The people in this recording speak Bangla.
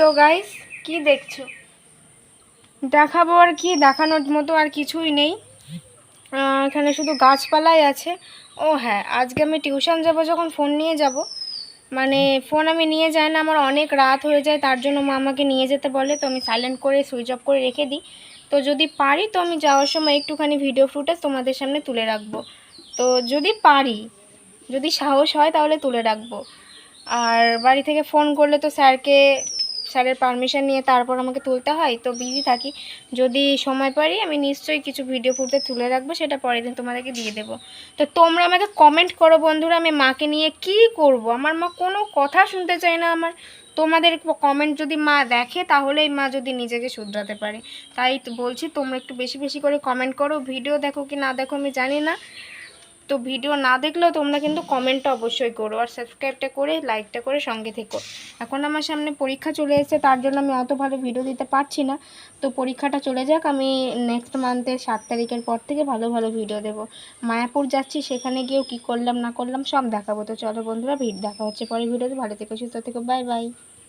সো গাইস কি দেখছ? দেখাবো আর কি, দেখানোর মতো আর কিছুই নেই। এখানে শুধু গাছপালাই আছে। ও হ্যাঁ আজকে আমি টিউশন যাব যখন ফোন নিয়ে যাব। মানে ফোন আমি নিয়ে যাই না, আমার অনেক রাত হয়ে যায়, তার জন্য মা আমাকে নিয়ে যেতে বলে, তো আমি সাইলেন্ট করে সুইচ অফ করে রেখে দিই। তো যদি পারি, তো আমি যাওয়ার সময় একটুখানি ভিডিও ফুটেজ তোমাদের সামনে তুলে রাখব। তো যদি পারি, যদি সাহস হয় তাহলে তুলে রাখব। আর বাড়ি থেকে ফোন করলে তো স্যারকে স্যারের পারমিশন নিয়ে তারপর আমাকে তুলতে হয়, তো বিজি থাকি। যদি সময় পারি, আমি নিশ্চয়ই কিছু ভিডিও ফুটে তুলে রাখব, সেটা পরের দিন তোমাদেরকে দিয়ে দেবো। তো তোমরা আমাকে কমেন্ট করো বন্ধুরা, আমি মাকে নিয়ে কি করব? আমার মা কোনো কথা শুনতে চায় না আমার। তোমাদের কমেন্ট যদি মা দেখে, তাহলেই মা যদি নিজেকে শুধরাতে পারে। তাই বলছি, তোমরা একটু বেশি বেশি করে কমেন্ট করো। ভিডিও দেখো কি না দেখো আমি জানি না। তো ভিডিও না দেখলেও তোমরা কিন্তু কমেন্টটা অবশ্যই করো আর সাবস্ক্রাইবটা করে লাইকটা করে সঙ্গে থেকো। এখন আমার সামনে পরীক্ষা চলে এসেছে, তার জন্য আমি অত ভালো ভিডিও দিতে পারছি না। তো পরীক্ষাটা চলে যাক, আমি নেক্সট মান্থের সাত তারিখের পর থেকে ভালো ভালো ভিডিও দেবো। মায়াপুর যাচ্ছি, সেখানে গিয়েও কী করলাম না করলাম সব দেখাবো। তো চলো বন্ধুরা, ভিড় দেখা হচ্ছে পরে ভিডিওতে ভালো থেকো, সুস্থ থেকো বাই বাই